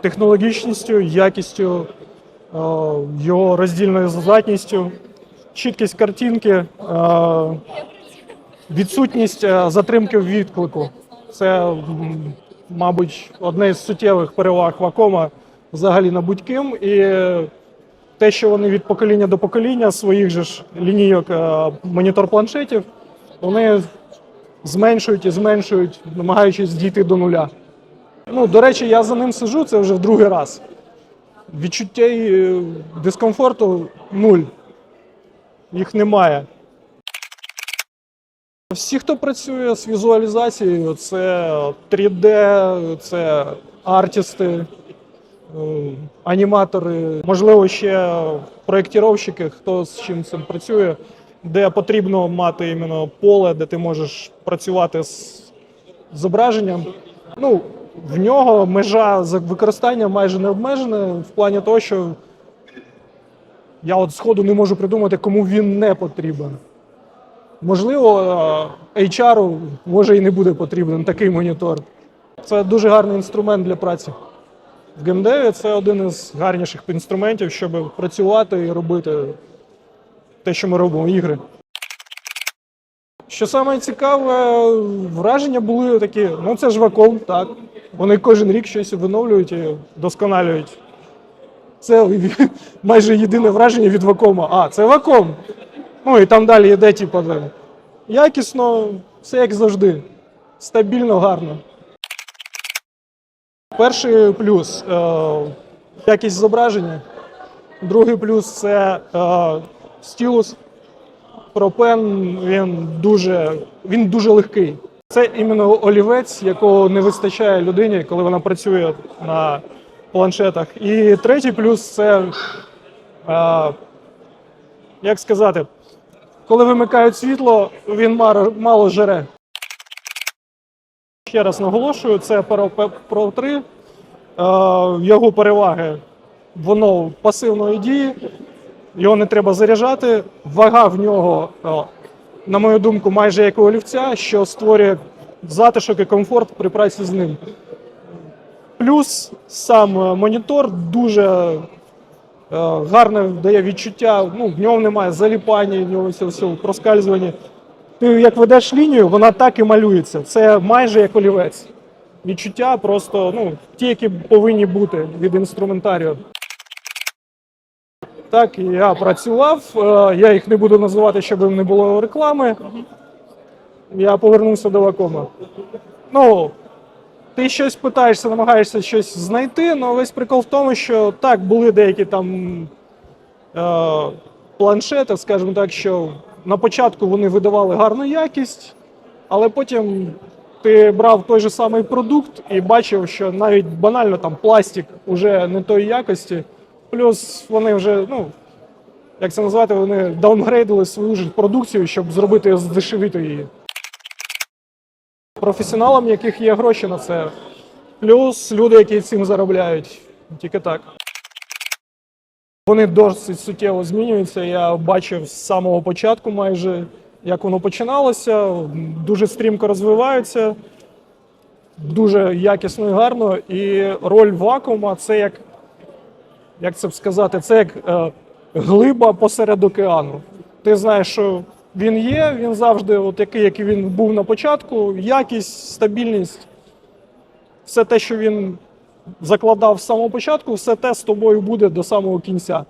технологічністю, якістю, е, його роздільною здатністю, чіткість картинки, е, відсутність е, затримки відклику. Це, мабуть, одне з суттєвих переваг Вакома взагалі на будь-ким. І те, що вони від покоління до покоління своїх же ж лінійок е, монітор-планшетів, вони зменшують і зменшують, намагаючись дійти до нуля. Ну, до речі, я за ним сижу, це вже в другий раз. Відчуття е, дискомфорту нуль. Їх немає. Всі, хто працює з візуалізацією, це 3D, це артисти, е, аніматори, можливо, ще проєктіровщики, хто з чим цим працює, де потрібно мати іменно поле, де ти можеш працювати з зображенням. Ну, в нього межа використання майже не обмежена в плані того, що я от сходу не можу придумати, кому він не потрібен. Можливо, е, HR може і не буде потрібен такий монітор. Це дуже гарний інструмент для праці. В геймдеві це один із гарніших інструментів, щоб працювати і робити те, що ми робимо, ігри. Що саме цікаве, враження були такі, ну це ж вакуум, так. Вони кожен рік щось виновлюють і досконалюють. Це майже єдине враження від вакуума. А, це вакуум. Ну і там далі йде, типу, якісно, все як завжди. Стабільно, гарно. Перший плюс е, якість зображення. Другий плюс це е, стілус. Пропен він дуже, він дуже легкий. Це іменно олівець, якого не вистачає людині, коли вона працює на планшетах. І третій плюс це, е, як сказати, коли вимикають світло, він мало, жере. Ще раз наголошую, це Pro, Pro 3. Е, його переваги воно пасивної дії, його не треба заряджати. Вага в нього, е, на мою думку, майже як у олівця, що створює затишок і комфорт при праці з ним. Плюс сам е, монітор дуже е, гарне дає відчуття. Ну, в нього немає заліпання, в нього все проскальзування. Ти як ведеш лінію, вона так і малюється. Це майже як олівець. Відчуття просто ну, ті, які повинні бути від інструментарію. Так, я працював. е, Я їх не буду називати, щоб не було реклами. Я повернувся до Вакома. Ну, ти щось питаєшся, намагаєшся щось знайти, але весь прикол в тому, що так, були деякі там е, планшети, скажімо так, що на початку вони видавали гарну якість, але потім ти брав той же самий продукт і бачив, що навіть банально там пластик уже не тої якості, плюс вони вже, ну, як це назвати, вони даунгрейдили свою ж продукцію, щоб зробити здешевити її. Професіоналам, яких є гроші на це, плюс люди, які цим заробляють. Тільки так. Вони досить суттєво змінюються. Я бачив з самого початку, майже як воно починалося. Дуже стрімко розвиваються, дуже якісно і гарно. І роль вакуума це як, як це б сказати, це як е, глиба посеред океану. Ти знаєш, що він є, він завжди от який він був на початку. Якість, стабільність, все те, що він закладав з самого початку, все те з тобою буде до самого кінця.